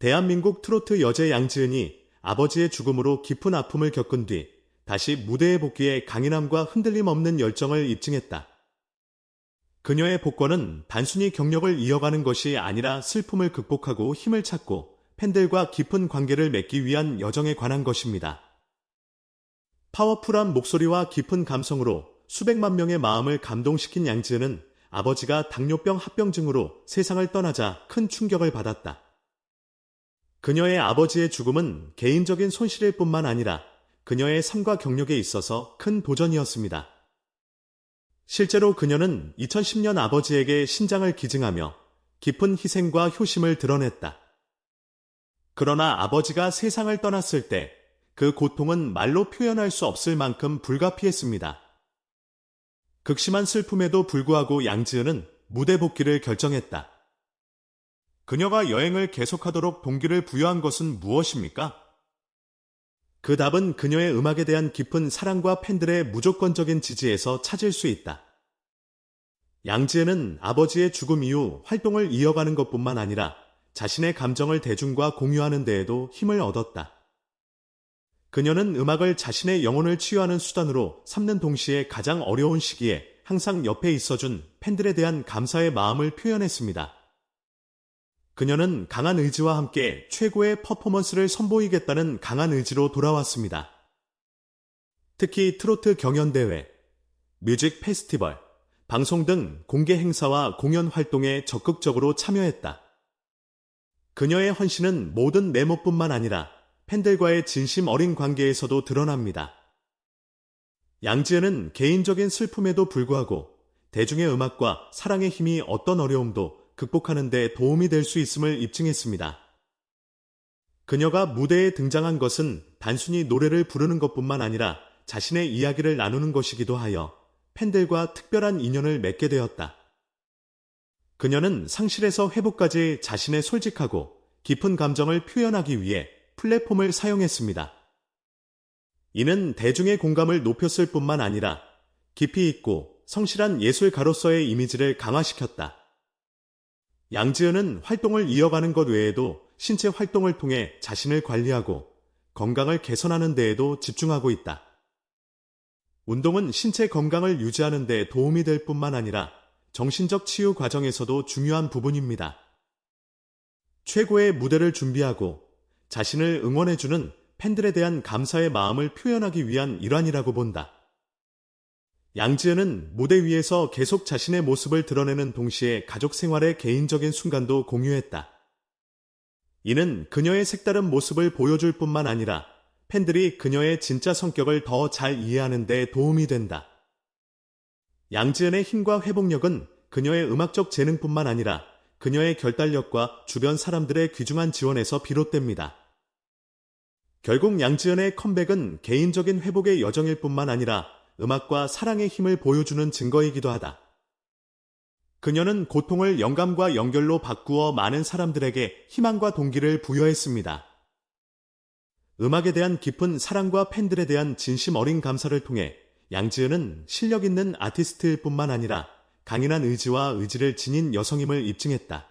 대한민국 트로트 여제 양지은이 아버지의 죽음으로 깊은 아픔을 겪은 뒤 다시 무대에 복귀해 강인함과 흔들림 없는 열정을 입증했다. 그녀의 복권은 단순히 경력을 이어가는 것이 아니라 슬픔을 극복하고 힘을 찾고 팬들과 깊은 관계를 맺기 위한 여정에 관한 것입니다. 파워풀한 목소리와 깊은 감성으로 수백만 명의 마음을 감동시킨 양지은은 아버지가 당뇨병 합병증으로 세상을 떠나자 큰 충격을 받았다. 그녀의 아버지의 죽음은 개인적인 손실일 뿐만 아니라 그녀의 삶과 경력에 있어서 큰 도전이었습니다. 실제로 그녀는 2010년 아버지에게 신장을 기증하며 깊은 희생과 효심을 드러냈다. 그러나 아버지가 세상을 떠났을 때 그 고통은 말로 표현할 수 없을 만큼 불가피했습니다. 극심한 슬픔에도 불구하고 양지은은 무대 복귀를 결정했다. 그녀가 여행을 계속하도록 동기를 부여한 것은 무엇입니까? 그 답은 그녀의 음악에 대한 깊은 사랑과 팬들의 무조건적인 지지에서 찾을 수 있다. 양지은은 아버지의 죽음 이후 활동을 이어가는 것뿐만 아니라 자신의 감정을 대중과 공유하는 데에도 힘을 얻었다. 그녀는 음악을 자신의 영혼을 치유하는 수단으로 삼는 동시에 가장 어려운 시기에 항상 옆에 있어준 팬들에 대한 감사의 마음을 표현했습니다. 그녀는 강한 의지와 함께 최고의 퍼포먼스를 선보이겠다는 강한 의지로 돌아왔습니다. 특히 트로트 경연대회, 뮤직 페스티벌, 방송 등 공개 행사와 공연 활동에 적극적으로 참여했다. 그녀의 헌신은 모든 메모뿐만 아니라 팬들과의 진심 어린 관계에서도 드러납니다. 양지은은 개인적인 슬픔에도 불구하고 대중의 음악과 사랑의 힘이 어떤 어려움도 극복하는 데 도움이 될 수 있음을 입증했습니다. 그녀가 무대에 등장한 것은 단순히 노래를 부르는 것뿐만 아니라 자신의 이야기를 나누는 것이기도 하여 팬들과 특별한 인연을 맺게 되었다. 그녀는 상실에서 회복까지 자신의 솔직하고 깊은 감정을 표현하기 위해 플랫폼을 사용했습니다. 이는 대중의 공감을 높였을 뿐만 아니라 깊이 있고 성실한 예술가로서의 이미지를 강화시켰다. 양지은은 활동을 이어가는 것 외에도 신체 활동을 통해 자신을 관리하고 건강을 개선하는 데에도 집중하고 있다. 운동은 신체 건강을 유지하는 데 도움이 될 뿐만 아니라 정신적 치유 과정에서도 중요한 부분입니다. 최고의 무대를 준비하고 자신을 응원해주는 팬들에 대한 감사의 마음을 표현하기 위한 일환이라고 본다. 양지은은 무대 위에서 계속 자신의 모습을 드러내는 동시에 가족 생활의 개인적인 순간도 공유했다. 이는 그녀의 색다른 모습을 보여줄 뿐만 아니라 팬들이 그녀의 진짜 성격을 더 잘 이해하는 데 도움이 된다. 양지은의 힘과 회복력은 그녀의 음악적 재능뿐만 아니라 그녀의 결단력과 주변 사람들의 귀중한 지원에서 비롯됩니다. 결국 양지연의 컴백은 개인적인 회복의 여정일 뿐만 아니라 음악과 사랑의 힘을 보여주는 증거이기도 하다. 그녀는 고통을 영감과 연결로 바꾸어 많은 사람들에게 희망과 동기를 부여했습니다. 음악에 대한 깊은 사랑과 팬들에 대한 진심 어린 감사를 통해 양지은은 실력 있는 아티스트일 뿐만 아니라 강인한 의지와 의지를 지닌 여성임을 입증했다.